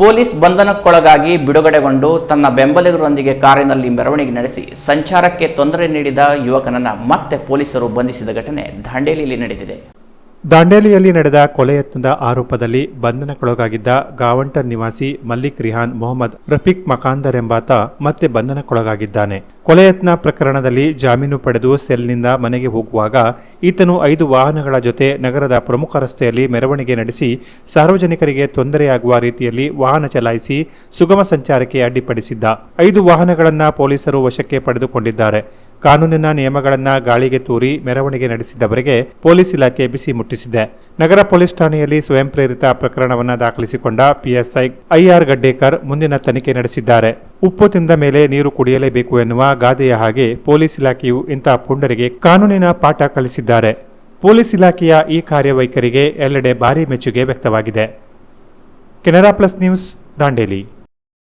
Police ಬಂಧನಕ್ಕೊಳಗಾಗಿ ಬಿಡುಗಡೆಗೊಂಡು ತನ್ನ ಬೆಂಬಲಿಗರೊಂದಿಗೆ ಕಾರಿನಲ್ಲಿ ಮೆರವಣಿಗೆ ನಡೆಸಿ ಸಂಚಾರಕ್ಕೆ ತೊಂದರೆ ನೀಡಿದ ಯುವಕನನ್ನ ಮತ್ತೆ ಪೊಲೀಸರು ಬಂಧಿಸಿದ ಘಟನೆ ದಾಂಡೇಲಿಯಲ್ಲಿ ನಡೆದಿದೆ. ದಾಂಡೇಲಿಯಲ್ಲಿ ನಡೆದ ಕೊಲೆ ಯತ್ನದ ಆರೋಪದಲ್ಲಿ ಬಂಧನಕ್ಕೊಳಗಾಗಿದ್ದ ಗಾವಂಟರ್ ನಿವಾಸಿ ಮಲ್ಲಿಕ್ ರಿಹಾನ್ ಮೊಹಮ್ಮದ್ ರಫೀಕ್ ಮಕಾಂದರ್ ಎಂಬಾತ ಮತ್ತೆ ಬಂಧನಕ್ಕೊಳಗಾಗಿದ್ದಾನೆ. ಕೊಲೆಯತ್ನ ಪ್ರಕರಣದಲ್ಲಿ ಜಾಮೀನು ಪಡೆದು ಸೆಲ್ನಿಂದ ಮನೆಗೆ ಹೋಗುವಾಗ ಈತನು ಐದು ವಾಹನಗಳ ಜೊತೆ ನಗರದ ಪ್ರಮುಖ ರಸ್ತೆಯಲ್ಲಿ ಮೆರವಣಿಗೆ ನಡೆಸಿ ಸಾರ್ವಜನಿಕರಿಗೆ ತೊಂದರೆಯಾಗುವ ರೀತಿಯಲ್ಲಿ ವಾಹನ ಚಲಾಯಿಸಿ ಸುಗಮ ಸಂಚಾರಕ್ಕೆ ಅಡ್ಡಿಪಡಿಸಿದ್ದ. ಐದು ವಾಹನಗಳನ್ನು ಪೊಲೀಸರು ವಶಕ್ಕೆ ಪಡೆದುಕೊಂಡಿದ್ದಾರೆ. ಕಾನೂನಿನ ನಿಯಮಗಳನ್ನು ಗಾಳಿಗೆ ತೂರಿ ಮೆರವಣಿಗೆ ನಡೆಸಿದವರಿಗೆ ಪೊಲೀಸ್ ಇಲಾಖೆ ಬಿಸಿ ಮುಟ್ಟಿಸಿದೆ. ನಗರ ಪೊಲೀಸ್ ಠಾಣೆಯಲ್ಲಿ ಸ್ವಯಂ ಪ್ರೇರಿತ ಪ್ರಕರಣವನ್ನು ದಾಖಲಿಸಿಕೊಂಡ ಪಿಎಸ್ಐ ಐಆರ್ ಗಡ್ಡೇಕರ್ ಮುಂದಿನ ತನಿಖೆ ನಡೆಸಿದ್ದಾರೆ. ಉಪ್ಪು ತಿಂದ ಮೇಲೆ ನೀರು ಕುಡಿಯಲೇಬೇಕು ಎನ್ನುವ ಗಾದೆಯ ಹಾಗೆ ಪೊಲೀಸ್ ಇಲಾಖೆಯು ಇಂತಹ ಪುಂಡರಿಗೆ ಕಾನೂನಿನ ಪಾಠ ಕಲಿಸಿದ್ದಾರೆ. ಪೊಲೀಸ್ ಇಲಾಖೆಯ ಈ ಕಾರ್ಯವೈಖರಿಗೆ ಎಲ್ಲೆಡೆ ಭಾರೀ ಮೆಚ್ಚುಗೆ ವ್ಯಕ್ತವಾಗಿದೆ. Canara plus news, Dandeli.